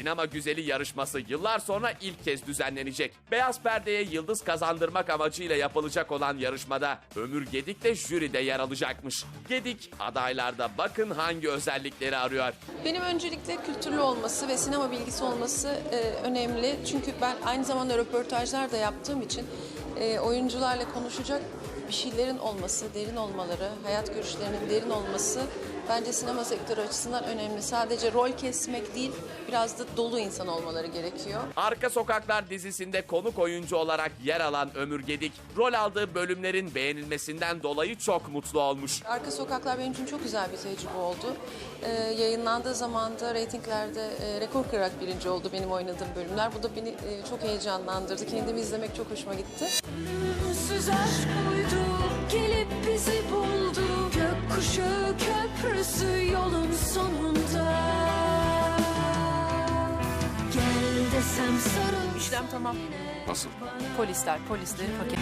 Sinema Güzeli yarışması yıllar sonra ilk kez düzenlenecek. Beyaz perdeye yıldız kazandırmak amacıyla yapılacak olan yarışmada Ömür Gedik de jüride yer alacakmış. Gedik adaylarda bakın hangi özellikleri arıyor. Benim öncelikle kültürlü olması ve sinema bilgisi olması e, önemli. Çünkü ben aynı zamanda röportajlar da yaptığım için e, oyuncularla konuşacak bir şeylerin olması, derin olmaları, hayat görüşlerinin derin olması bence sinema sektörü açısından önemli. Sadece rol kesmek değil, biraz da dolu insan olmaları gerekiyor. Arka Sokaklar dizisinde konuk oyuncu olarak yer alan Ömür Gedik, rol aldığı bölümlerin beğenilmesinden dolayı çok mutlu olmuş. Arka Sokaklar benim için çok güzel bir tecrübe oldu. Ee, yayınlandığı zaman da reytinglerde e, rekor kırarak birinci oldu benim oynadığım bölümler. Bu da beni e, çok heyecanlandırdı. Kendimi izlemek çok hoşuma gitti. Ölümsüz aşk buydu gelip bizi buldu Gökkuşağı köprüsü yolun sonunda İşlem tamam. Nasıl? Polisler, polisleri paket.